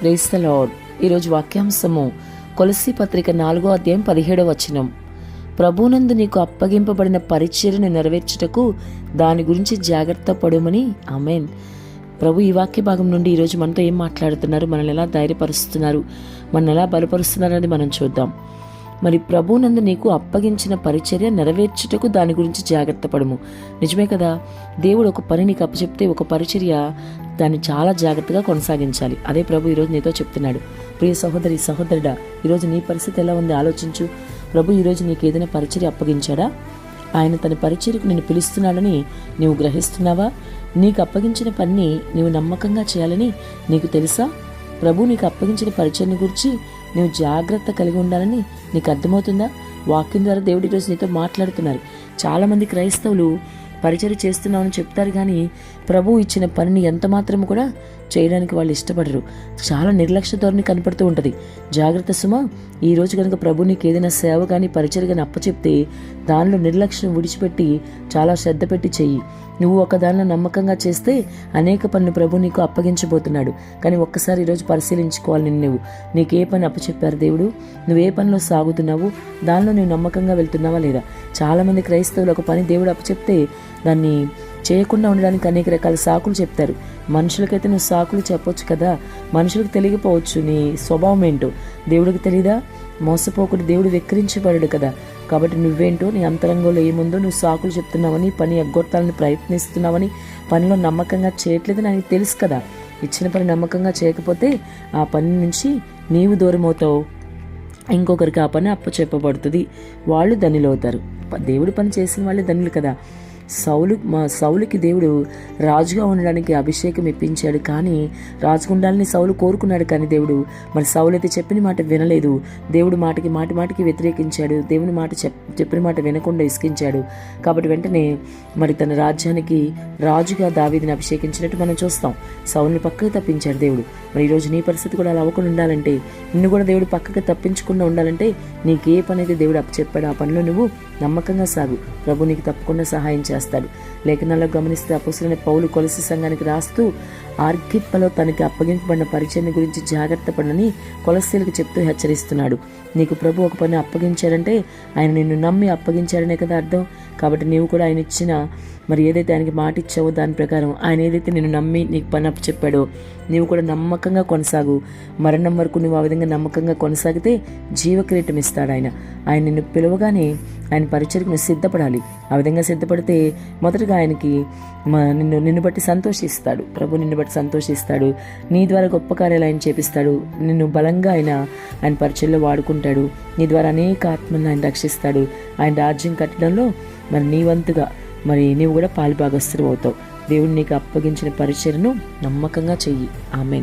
Praise the lord ఈరోజు వాక్యాంశము కొలసి పత్రిక నాలుగో అధ్యాయం పదిహేడవ వచనం. ప్రభునందు నీకు అప్పగింపబడిన పరిచర్యను నెరవేర్చుటకు దాని గురించి జాగ్రత్త పడమని. ఆమెన్. ప్రభు ఈ వాక్య భాగం నుండి ఈరోజు మనతో ఏం మాట్లాడుతున్నారు? మనల్ని ఎలా ధైర్యపరుస్తున్నారు? మనల్ని ఎలా బలపరుస్తున్నారు అనేది మనం చూద్దాం. మరి ప్రభునందు నీకు అప్పగించిన పరిచర్య నెరవేర్చుటకు దాని గురించి జాగ్రత్త పడము. నిజమే కదా? దేవుడు ఒక పని నీకు అప్పచెప్తే ఒక పరిచర్య దాన్ని చాలా జాగ్రత్తగా కొనసాగించాలి. అదే ప్రభు ఈరోజు నీతో చెప్తున్నాడు. ప్రియ సహోదరి సహోదరుడా ఈరోజు నీ పరిస్థితి ఎలా ఉంది ఆలోచించు. ప్రభు ఈరోజు నీకు ఏదైనా పరిచర్య అప్పగించాడా? ఆయన తన పరిచర్యకు నిన్ను పిలుస్తున్నాడని నీవు గ్రహిస్తున్నావా? నీకు అప్పగించిన పని నీవు నమ్మకంగా చేయాలని నీకు తెలుసా? ప్రభు నీకు అప్పగించిన పరిచయని గురించి నువ్వు జాగ్రత్త కలిగి ఉండాలని నీకు అర్థమవుతుందా? వాక్యం ద్వారా దేవుడి ఈరోజు నీతో మాట్లాడుతున్నారు. చాలామంది క్రైస్తవులు పరిచయం చేస్తున్నామని చెప్తారు కానీ ప్రభువు ఇచ్చిన పనిని ఎంత మాత్రం కూడా చేయడానికి వాళ్ళు ఇష్టపడరు. చాలా నిర్లక్ష్య ధోరణి కనపడుతూ ఉంటుంది. జాగ్రత్త సుమ ఈ రోజు కనుక ప్రభు నీకు ఏదైనా సేవ కానీ పరిచయం కానీ అప్పచెప్తే దానిలో నిర్లక్ష్యం విడిచిపెట్టి చాలా శ్రద్ధ పెట్టి చెయ్యి. నువ్వు ఒక దానిలో నమ్మకంగా చేస్తే అనేక పనులు ప్రభు నీకు అప్పగించబోతున్నాడు. కానీ ఒక్కసారి ఈరోజు పరిశీలించుకోవాలి నిన్ను నువ్వు. నీకు ఏ పని అప్పచెప్పారు దేవుడు? నువ్వు ఏ పనిలో సాగుతున్నావు? దానిలో నువ్వు నమ్మకంగా వెళ్తున్నావా లేదా? చాలామంది క్రైస్తవులు ఒక పని దేవుడు అప్పచెప్తే దాన్ని చేయకుండా ఉండడానికి అనేక రకాల సాకులు చెప్తారు. మనుషులకైతే నువ్వు సాకులు చెప్పొచ్చు కదా? మనుషులకు తెలియకపోవచ్చు నీ స్వభావం ఏంటో? దేవుడికి తెలీదా? మోసపోకుండా దేవుడు వెక్కిరించబడడు కదా. కాబట్టి నువ్వేంటో నీ అంతరంగంలో ఏముందో నువ్వు సాకులు చెప్తున్నావని పని ఎగ్గొట్టాలని ప్రయత్నిస్తున్నావని పనిలో నమ్మకంగా చేయట్లేదని నాకు తెలుసు కదా. ఇచ్చిన పని నమ్మకంగా చేయకపోతే ఆ పని నుంచి నీవు దూరమవుతావు. ఇంకొకరికి ఆ పని అప్పచెప్పబడుతుంది. వాళ్ళు ధనిలవుతారు దేవుడు పని చేసిన వాళ్ళే ధనులు కదా. సౌలు మా సౌలుకి దేవుడు రాజుగా ఉండడానికి అభిషేకం ఇప్పించాడు కానీ రాజుకుండాలని సౌలు కోరుకున్నాడు కానీ దేవుడు మరి సౌలు అయితే చెప్పిన మాట వినలేదు. దేవుడు మాటకి మాటి మాటికి వ్యతిరేకించాడు. దేవుని మాట చెప్ చెప్పిన మాట వినకుండా ఇసుకించాడు. కాబట్టి వెంటనే మరి తన రాజ్యానికి రాజుగా దావీదిని అభిషేకించినట్టు మనం చూస్తాం. సౌల్ని పక్కకు తప్పించాడు దేవుడు. మరి ఈరోజు నీ పరిస్థితి కూడా అలా అవ్వకుండా ఉండాలంటే నిన్ను కూడా దేవుడు పక్కకు తప్పించకుండా ఉండాలంటే నీకే పని అయితే దేవుడు అప్పచెప్పాడు. ఆ పనిలో నువ్వు నమ్మకంగా సాగు. ప్రభు నీకు తప్పకుండా సహాయం చేస్తాడు. లేఖనాల్లో గమనిస్తే అపుసులైన పౌలు కొలసి సంఘానికి రాస్తూ ఆర్గిప్పలో తనకి అప్పగింపబడిన పరిచయం గురించి జాగ్రత్త పడని కొలసీలకు చెప్తూ హెచ్చరిస్తున్నాడు. నీకు ప్రభు ఒక పని అప్పగించారంటే ఆయన నిన్ను నమ్మి అప్పగించారనే కదా అర్థం. కాబట్టి నీవు కూడా ఆయన ఇచ్చిన మరి ఏదైతే ఆయనకి మాట ఇచ్చావో దాని ప్రకారం ఆయన ఏదైతే నిన్ను నమ్మి నీకు పని అప్పు చెప్పాడో నీవు కూడా నమ్మకంగా కొనసాగు. మరణం వరకు నువ్వు ఆ విధంగా నమ్మకంగా కొనసాగితే జీవక్రీటం ఇస్తాడు ఆయన. ఆయన నిన్ను పిలవగానే ఆయన పరిచయకు నువ్వు సిద్ధపడాలి. ఆ విధంగా సిద్ధపడితే మొదటగా ఆయనకి నిన్ను నిన్ను బట్టి సంతోషిస్తాడు. ప్రభు నిన్ను బట్టి సంతోషిస్తాడు. నీ ద్వారా గొప్ప కార్యాలు ఆయన చేపిస్తాడు. నిన్ను బలంగా ఆయన ఆయన పరిచయంలో వాడుకుంటాడు. నీ ద్వారా అనేక ఆత్మలను ఆయన రక్షిస్తాడు. ఆయన రాజ్యం కట్టడంలో మరి నీ వంతుగా మరి నీవు కూడా పాలుభాగస్థులు అవుతావు. దేవుడు నీకు అప్పగించిన పరిచయను నమ్మకంగా చెయ్యి. ఆమెన్.